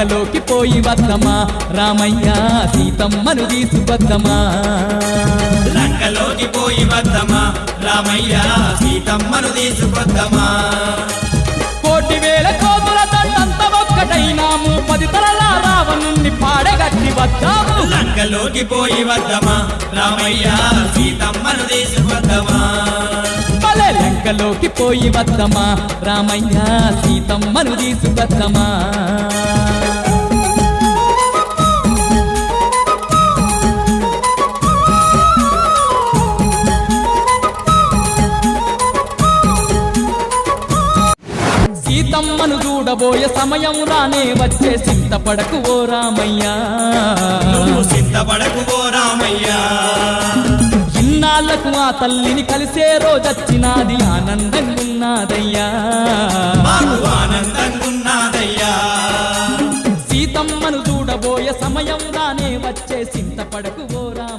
లంకలోకి పోయి వద్దమా రామయ్య సీతమ్మను తీసుకొద్దమా లంకలోకి పోయి వద్దమా రామయ్య సీతమ్మను తీసుకొద్దమా కోటి వేల కోతుల దండంత ఒక్కటైనాము పది తరల రావణుణ్ణి పాడగట్టి వద్దాము. లంకలోకి పోయి వద్దమా రామయ్య సీతమ్మను తీసుకొద్దమా భలే లంకలోకి పోయి వద్దమా రామయ్య సీతమ్మను తీసుకొద్దమా సీతమ్మను చూడబోయే సమయం రానే వచ్చే సింతపడకు ఓ రామయ్యా. సిద్ధపడకు ఓ రామయ్య. ఇన్నాళ్ళకు ఆ తల్లిని కలిసే రోజొచ్చినాది ఆనందంగున్నదయ్యా. మాకు ఆనందంగున్నదయ్యా. సీతమ్మను చూడబోయే సమయం రానే వచ్చే సింతపడకు ఓ రామయ్యా.